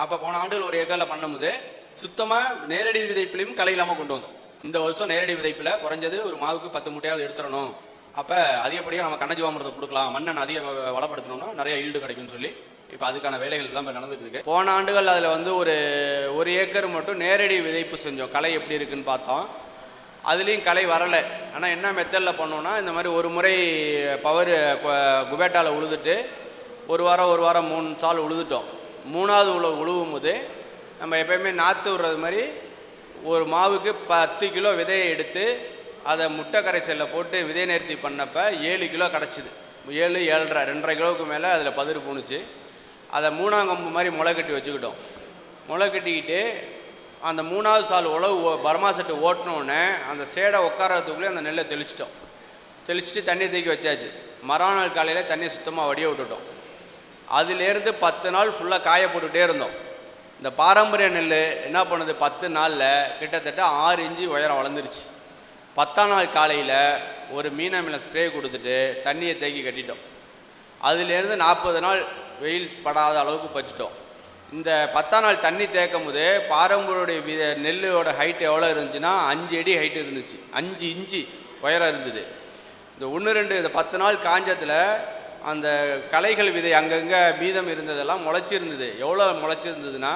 அப்போ போன ஆண்டுகள் ஒரு ஏக்கரில் பண்ணும்போது சுத்தமாக நேரடி விதைப்பிலையும் களை இல்லாமல் கொண்டு வந்தோம். இந்த வருஷம் நேரடி விதைப்பில் குறைஞ்சது ஒரு மாவுக்கு பத்து முட்டையாவது எடுத்துடணும். அப்போ அதிகப்படியாக நம்ம கண்ணஜீவாமிரதம் கொடுக்கலாம் மண்ணன் அதிக வளப்படுத்தணும்னா நிறைய ஈல்டு கிடைக்கும்னு சொல்லி இப்போ அதுக்கான வேலைகள் தான் இப்போ நடந்துட்டு இருக்கு. போன ஆண்டுகள் அதில் வந்து ஒரு ஒரு ஏக்கர் மட்டும் நேரடி விதைப்பு செஞ்சோம். களை எப்படி இருக்குன்னு பார்த்தோம். அதுலேயும் களை வரலை. ஆனால் என்ன மெத்தடில் பண்ணோம்னா இந்த மாதிரி ஒரு முறை பவர் குபேட்டாவில் உழுதுட்டு ஒரு வாரம் ஒரு வாரம் மூணு சால் உழுதுட்டோம். மூணாவது உழவு உழுவும் போது நம்ம எப்பயுமே நாற்று விடுறது மாதிரி ஒரு மாவுக்கு பத்து கிலோ விதையை எடுத்து அதை முட்டை கரைசலில் போட்டு விதை நேர்த்தி பண்ணப்போ ஏழு கிலோ கிடச்சிது ஏழு ஏழரை ரெண்டரை கிலோவுக்கு மேலே அதில் பதிர் பூணுச்சு. அதை மூணாங்கம்பு மாதிரி முளை கட்டி வச்சுக்கிட்டோம். முளை கட்டிக்கிட்டு அந்த மூணாவது சால் உழவு ஓ- பர்மா செட்டு ஓட்டினோடனே அந்த சேடை உட்காரத்துக்குள்ளே அந்த நெல்லை தெளிச்சிட்டோம். தெளிச்சிட்டு தண்ணி தூக்கி வச்சாச்சு. மறுநாள் காலையில் தண்ணி சுத்தமாக வடிய விட்டுட்டோம். அதுலேருந்து பத்து நாள் ஃபுல்லாக காய போட்டுகிட்டே இருந்தோம். இந்த பாரம்பரிய நெல் என்ன பண்ணுது? பத்து நாளில் கிட்டத்தட்ட ஆறு இன்ச்சு உயரம் வளர்ந்துருச்சு. பத்தாம் நாள் காலையில் ஒரு மீனமில ஸ்ப்ரே கொடுத்துட்டு தண்ணியை தேக்கி கட்டிட்டோம். அதுலேருந்து நாற்பது நாள் வெயில் படாத அளவுக்கு பச்சிட்டோம். இந்த பத்தாம் நாள் தண்ணி தேக்கும் போது பாரம்பரிய வித நெல்லோட ஹைட் எவ்வளோ இருந்துச்சுன்னா அஞ்சு அடி ஹைட் இருந்துச்சு. அஞ்சு இன்ச்சு உயரம் இருந்தது. இந்த ஒன்று ரெண்டு இந்த பத்து நாள் காஞ்சத்தில் அந்த களைகள் விதை அங்கங்கே மீதம் இருந்ததெல்லாம் முளைச்சிருந்தது. எவ்வளோ முளைச்சிருந்ததுன்னா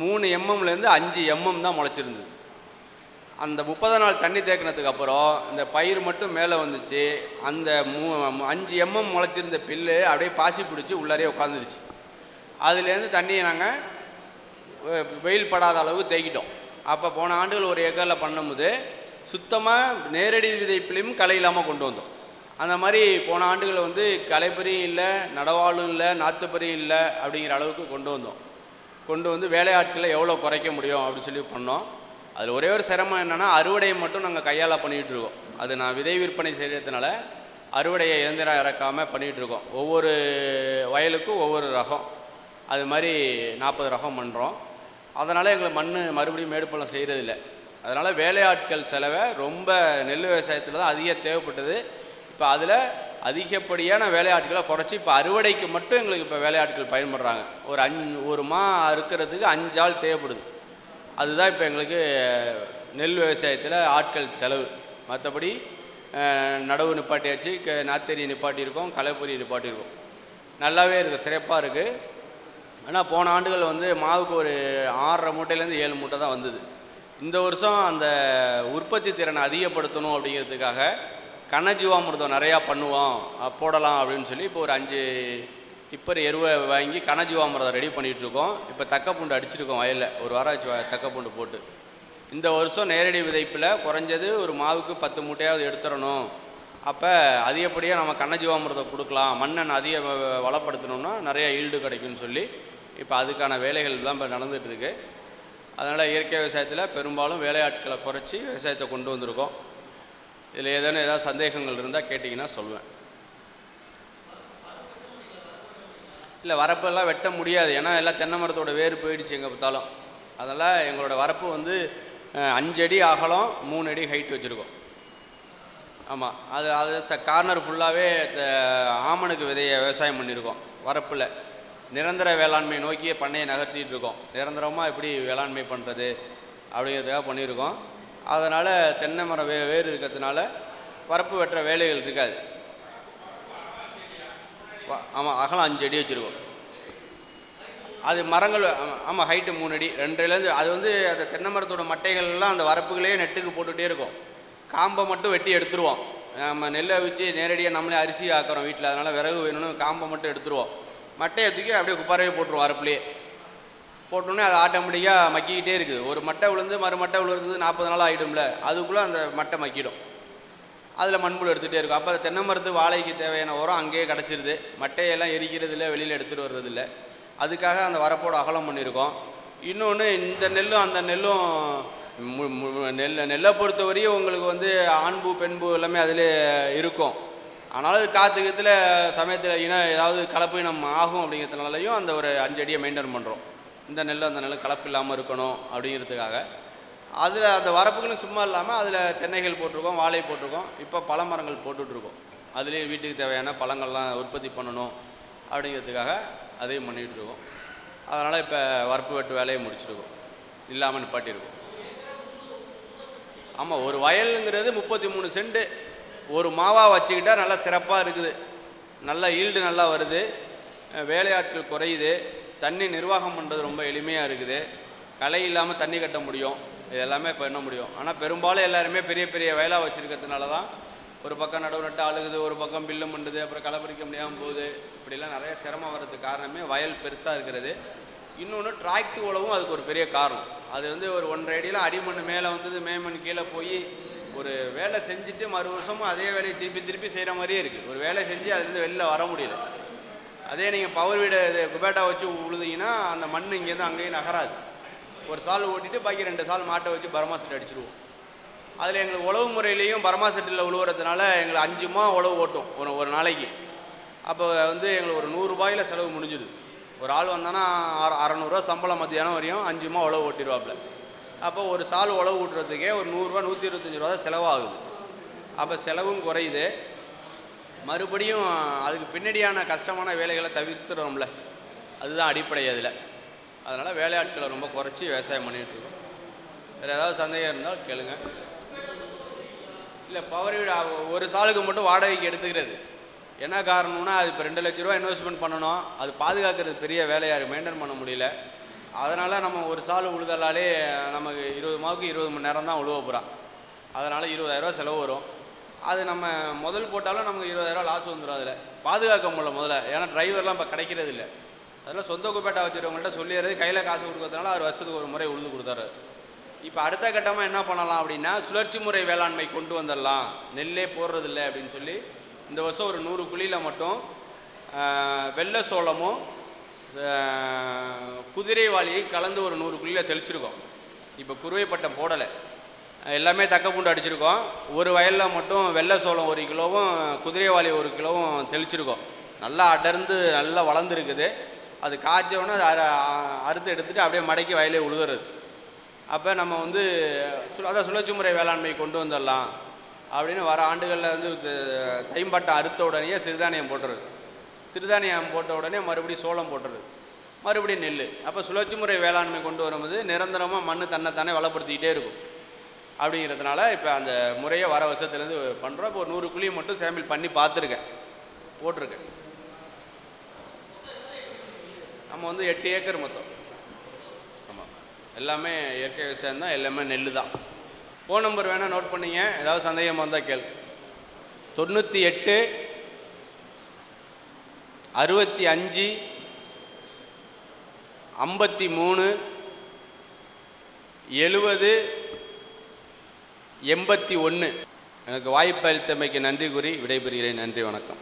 மூணு எம்எம்லேருந்து அஞ்சு எம்எம் தான் முளைச்சிருந்தது. அந்த முப்பது நாள் தண்ணி தேக்கினதுக்கு அப்புறம் இந்த பயிர் மட்டும் மேலே வந்துச்சு. அந்த மூ அஞ்சு எம்எம் முளைச்சிருந்த பில்லு அப்படியே பாசி பிடிச்சி உள்ளாரே உட்காந்துருச்சு. அதுலேருந்து தண்ணியை நாங்கள் வெயில் படாத அளவு தேக்கிட்டோம். அப்போ போன ஆண்டுகள் ஒரு ஏக்கரில் பண்ணும்போது சுத்தமாக நேரடி விதைப்பிலையும் களை இல்லாமல் கொண்டு வந்தோம். அந்த மாதிரி போன ஆண்டுகளில் வந்து கலைப்பறியும் இல்லை நடவாளும் இல்லை நாத்துப்பறியும் இல்லை அப்படிங்கிற அளவுக்கு கொண்டு வந்தோம். கொண்டு வந்து வேலையாட்களை எவ்வளோ குறைக்க முடியும் அப்படின்னு சொல்லி பண்ணோம். அதில் ஒரே ஒரு சிரமம் என்னென்னா அறுவடையை மட்டும் நாங்கள் கையால் பண்ணிகிட்டு இருக்கோம். அது நான் விதை விற்பனை செய்கிறதுனால அறுவடையை இயந்திரம் இறக்காமல் பண்ணிகிட்டு இருக்கோம். ஒவ்வொரு வயலுக்கும் ஒவ்வொரு ரகம். அது மாதிரி நாற்பது ரகம் பண்ணுறோம். அதனால் எங்களுக்கு மண் மறுபடியும் மேடுப்பள்ளம் செய்கிறதில்ல. அதனால் வேலையாட்கள் செலவை ரொம்ப நெல் விவசாயத்தில் தான் அதிக தேவைப்பட்டது. இப்போ அதில் அதிகப்படியான வேலையாட்களை குறைச்சி இப்போ அறுவடைக்கு மட்டும் எங்களுக்கு இப்போ வேலையாட்கள் பயன்படுறாங்க. ஒரு அஞ்சு ஒரு மா அறுக்கிறதுக்கு அஞ்சு ஆள் தேவைப்படுது. அதுதான் இப்போ எங்களுக்கு நெல் விவசாயத்தில் ஆட்கள் செலவு. மற்றபடி நடவு நிப்பாட்டியாச்சு க நாத்தேரி நிப்பாட்டியிருக்கோம் களைப்பொறி நிப்பாட்டியிருக்கோம். நல்லாவே இருக்குது சிறப்பாக இருக்குது ஆனால் போன ஆண்டுகள் வந்து மாவுக்கு ஒரு ஆறரை மூட்டையிலேருந்து ஏழு மூட்டை தான் வந்தது. இந்த வருஷம் அந்த உற்பத்தி திறனை அதிகப்படுத்தணும் அப்படிங்கிறதுக்காக கனஜீவாமிர்தம் நிறையா பண்ணுவோம் போடலாம் அப்படின்னு சொல்லி இப்போ ஒரு அஞ்சு டிப்பர் எருவை வாங்கி கனஜீவாமிரதம் ரெடி பண்ணிகிட்டு இருக்கோம். இப்போ தக்கப்பூண்டு அடிச்சிருக்கோம் வயலில். ஒரு வாரம் ஆச்சு தக்கப்பூண்டு போட்டு. இந்த வருஷம் நேரடி விதைப்பில் குறைஞ்சது ஒரு மாவுக்கு பத்து மூட்டையாவது எடுத்துடணும் அப்போ அதிகப்படியாக நம்ம கண்ணஜீவாமிர்தம் கொடுக்கலாம். மண்ணன் அதிக வளப்படுத்தணும்னா நிறைய ஈல்டு கிடைக்கும்னு சொல்லி இப்போ அதுக்கான வேலைகள் தான் இப்போ நடந்துகிட்ருக்கு அதனால் இயற்கை விவசாயத்தில் பெரும்பாலும் வேலையாட்களை குறைச்சி விவசாயத்தை கொண்டு வந்திருக்கோம். இதில் ஏதேனும் ஏதாவது சந்தேகங்கள் இருந்தால் கேட்டிங்கன்னா சொல்லுவேன் இல்லை வரப்பெல்லாம் வெட்ட முடியாது. ஏன்னா எல்லாம் தென்னை மரத்தோட வேர் போயிடுச்சு எங்கே பார்த்தாலும். அதெல்லாம் எங்களோட வரப்பு வந்து அஞ்சடி அகலம் மூணு அடி ஹைட் வச்சுருக்கோம். ஆமாம். அது அது ச கார்னர் ஃபுல்லாகவே ஆமணுக்கு விதையை விவசாயம் பண்ணியிருக்கோம். வரப்பில். நிரந்தர வேளாண்மை நோக்கியே பண்ணையை நகர்த்திட்டு இருக்கோம். நிரந்தரமாக எப்படி வேளாண்மை பண்ணுறது அப்படிங்கிறதுக்காக பண்ணியிருக்கோம். அதனால் தென்னை மரம் வே வேர் இருக்கிறதுனால வரப்பு வெட்டுற வேலைகள் இருக்காது. ஆமாம் அகலம் அஞ்சு அடி வச்சுருக்கோம் அது மரங்கள் ஆமாம் ஹைட்டு மூணு அடி ரெண்டுலேருந்து அது வந்து அந்த தென்னை மரத்தோட மட்டைகள்லாம் அந்த வரப்புகளே நெட்டுக்கு போட்டுகிட்டே இருக்கும். காம்பை மட்டும் வெட்டி எடுத்துருவோம். நம்ம நெல்லை வச்சு நேரடியாக நம்மளே அரிசி ஆக்குறோம் வீட்டில் அதனால் விறகு வேணும்னு காம்பை மட்டும் எடுத்துருவோம். மட்டையை தூக்கி அப்படியே குப்பாரவே போட்டுருவோம் வரப்புலேயே. போட்டோன்னே அது ஆட்டோமேட்டிக்காக மக்கிக்கிட்டே இருக்குது ஒரு மட்டை விழுந்து மறு மட்டை விழுறது நாற்பது நாள் ஆகிடும்ல அதுக்குள்ளே அந்த மட்டை மக்கிடும். அதில் மண்புழு எடுத்துகிட்டே இருக்கும். அப்போ தென்னை மரத்து வாழைக்கு தேவையான உரம் அங்கேயே கிடச்சிருது. மட்டையெல்லாம் எரிக்கிறது இல்லை வெளியில் எடுத்துகிட்டு வர்றதில்ல. அதுக்காக அந்த வரப்போட அகலம் பண்ணியிருக்கோம் இன்னொன்று இந்த நெல்லும் அந்த நெல்லும் மு- மு- நெல் நெல்லை பொறுத்தவரையும் உங்களுக்கு வந்து ஆண்பூ பெண்பூ எல்லாமே அதிலே இருக்கும். ஆனாலும் அது காற்று கீத்துல சமயத்தில் இன ஏதாவது கலப்பு இனம் ஆகும் அப்படிங்கிறதுனாலையும் அந்த ஒரு அஞ்சு அடியை மெயின்டைன் பண்ணுறோம் இந்த நெல் அந்த நெல் கலப்பு இல்லாமல் இருக்கணும் அப்படிங்கிறதுக்காக. அதில் அந்த வரப்புகளும் சும்மா இல்லாமல் அதில் தென்னைகள் போட்டிருக்கோம் வாழை போட்டிருக்கோம் இப்போ பழ மரங்கள் போட்டுட்ருக்கோம். அதுலேயே வீட்டுக்கு தேவையான பழங்கள்லாம் உற்பத்தி பண்ணணும் அப்படிங்கிறதுக்காக அதையும் பண்ணிகிட்ருக்கோம் அதனால் இப்போ வரப்பு வெட்டு வேலையை முடிச்சிருக்கோம். இல்லாமல் நிப்பாட்டியிருக்கோம் ஆமாம் ஒரு வயலுங்கிறது முப்பத்தி மூணு செண்டு. ஒரு மாவாக வச்சுக்கிட்டா நல்லா சிறப்பாக இருக்குது. நல்லா ஈல்டு நல்லா வருது. வேலையாட்கள் குறையுது. தண்ணி நிர்வாகம் பண்ணுறது ரொம்ப எளிமையாக இருக்குது. களை இல்லாமல் தண்ணி கட்ட முடியும். இது எல்லாமே இப்போ முடியும். ஆனால் பெரும்பாலும் எல்லாருமே பெரிய பெரிய வயலாக வச்சுருக்கிறதுனால தான் ஒரு பக்கம் நடவு நட்டு அழுகுது ஒரு பக்கம் பில்லு பண்ணுது அப்புறம் களை பிடிக்க முடியாமல் போகுது. இப்படிலாம் நிறைய சிரமம் வர்றதுக்கு காரணமே வயல் பெருசாக இருக்கிறது. இன்னொன்று டிராக்டர் உழவும் அதுக்கு ஒரு பெரிய காரணம். அது வந்து ஒரு ஒன்றரை அடியில் அடிமண் மேலே வந்தது மேமண் கீழே போய் ஒரு வேலை செஞ்சுட்டு மறு வருஷமும் அதே வேலையை திருப்பி திருப்பி செய்கிற மாதிரியே இருக்குது ஒரு வேலை செஞ்சு அதுலேருந்து வெளில வர முடியல. அதே நீங்கள் பவர் வீடு இது குபேட்டா வச்சு உழுதிங்கன்னா அந்த மண் இங்கேருந்து அங்கேயும் நகராது. ஒரு சால் ஓட்டிட்டு பாக்கி ரெண்டு சால் மாட்டை வச்சு பர்மா செட் அடிச்சிருவோம். அதில் எங்களுக்கு உழவு முறையிலையும் பர்மா செட்டில் உழுவுறதுனால எங்களை அஞ்சுமா உழவு ஓட்டும் ஒரு ஒரு நாளைக்கு. அப்போ வந்து எங்களுக்கு ஒரு நூறுரூபாயில் செலவு முடிஞ்சுது ஒரு ஆள் வந்தானா அற அறநூறுவா சம்பளம் மத்தியானம் வரையும் அஞ்சுமா உழவு ஓட்டிடுவாப்புல அப்போ ஒரு சால் உழவு ஓட்டுறதுக்கே ஒரு நூறுரூவா நூற்றி இருபத்தஞ்சி ரூபா தான் செலவாகுது. அப்போ செலவும் குறையுது. மறுபடியும் அதுக்கு பின்னாடியான கஷ்டமான வேலைகளை தவிர்த்துடுறோம்ல. அதுதான் அடிப்படை அதில். அதனால் வேலையாட்களை ரொம்ப குறைச்சி விவசாயம் பண்ணிகிட்ருக்கோம் வேறு ஏதாவது சந்தேகம் இருந்தால் கேளுங்க. இல்லை பவர் வீடு ஒரு சாலுக்கு மட்டும் வாடகைக்கு எடுத்துக்கிறது. என்ன காரணம்னா அது இப்போ ரெண்டு லட்ச ரூபா இன்வெஸ்ட்மெண்ட் பண்ணணும். அது பாதுகாக்கிறது பெரிய வேலையாக இருக்குது மெயின்டைன் பண்ண முடியல. அதனால் நம்ம ஒரு சால் உழுதலாலே நமக்கு இருபது மாவுக்கு இருபது மணி நேரம் தான் உழுவ போகிறான் அதனால் இருபதாயிரரூவா செலவு வரும். அது நம்ம முதல் போட்டாலும் நமக்கு இருபதாயிரரூவா லாஸ் வந்துடும் அதில். பாதுகாக்க முடியல முதல்ல. ஏன்னா டிரைவர்லாம் இப்போ கிடைக்கிறது இல்லை. அதெல்லாம் சொந்த குப்பேட்டா வச்சுருவங்கள்ட்ட சொல்லிடுறது கையில் காசு கொடுக்கறதுனால அவர் வருஷத்துக்கு ஒரு முறை உழுது கொடுத்தாரு. இப்போ அடுத்த கட்டமாக என்ன பண்ணலாம் அப்படின்னா சுழற்சி முறை வேளாண்மை கொண்டு வந்துடலாம். நெல்லே போடுறதில்ல அப்படின்னு சொல்லி இந்த வருஷம் ஒரு நூறு குழியில் மட்டும் வெள்ளை சோளமும் குதிரை வாளியை கலந்து ஒரு நூறு குழியில் தெளிச்சிருக்கோம். இப்போ குருவை பட்டம் போடலை. எல்லாமே தக்க பூண்டு அடிச்சிருக்கோம். ஒரு வயலில் மட்டும் வெள்ளை சோளம் ஒரு கிலோவும் குதிரைவாளி ஒரு கிலோவும் தெளிச்சிருக்கோம். நல்லா அடர்ந்து நல்லா வளர்ந்துருக்குது. அது காய்ச்சவொன்னே அது அறுத்து எடுத்துட்டு அப்படியே மடக்கி வயலே உழுதுறது. அப்போ நம்ம வந்து சு- அதான் சுழற்சி முறை வேளாண்மை கொண்டு வந்துடலாம் அப்படின்னு வர ஆண்டுகளில் வந்து தைம்பட்டம் அறுத்த உடனே சிறுதானியம் போட்டுறது. சிறுதானியம் போட்ட உடனே மறுபடியும் சோளம் போட்டுறது. மறுபடியும் நெல் அப்போ சுழற்சி முறை வேளாண்மை கொண்டு வரும்போது நிரந்தரமாக மண் தன்னைத்தானே வளப்படுத்திக்கிட்டே இருக்கும். அப்படிங்கிறதுனால இப்போ அந்த முறையை வர வருஷத்துலேருந்து பண்ணுறோம் இப்போ ஒரு நூறு குழியை மட்டும் சாம்பிள் பண்ணி பார்த்துருக்கேன். போட்டிருக்கேன். நம்ம வந்து எட்டு ஏக்கர் மொத்தம். ஆமாம் எல்லாமே இயற்கை விவசாயம் தான். எல்லாமே நெல் தான். ஃபோன் நம்பர் வேணால் நோட் பண்ணிங்க. ஏதாவது சந்தேகமாக இருந்தால் கேள்வி தொண்ணூற்றி எட்டு அறுபத்தி அஞ்சு ஐம்பத்தி மூணு எழுபது எண்பத்தி ஒன்று எனக்கு வாய்ப்பு அளித்தமைக்கு நன்றி கூறி விடைபெறுகிறேன். நன்றி வணக்கம்.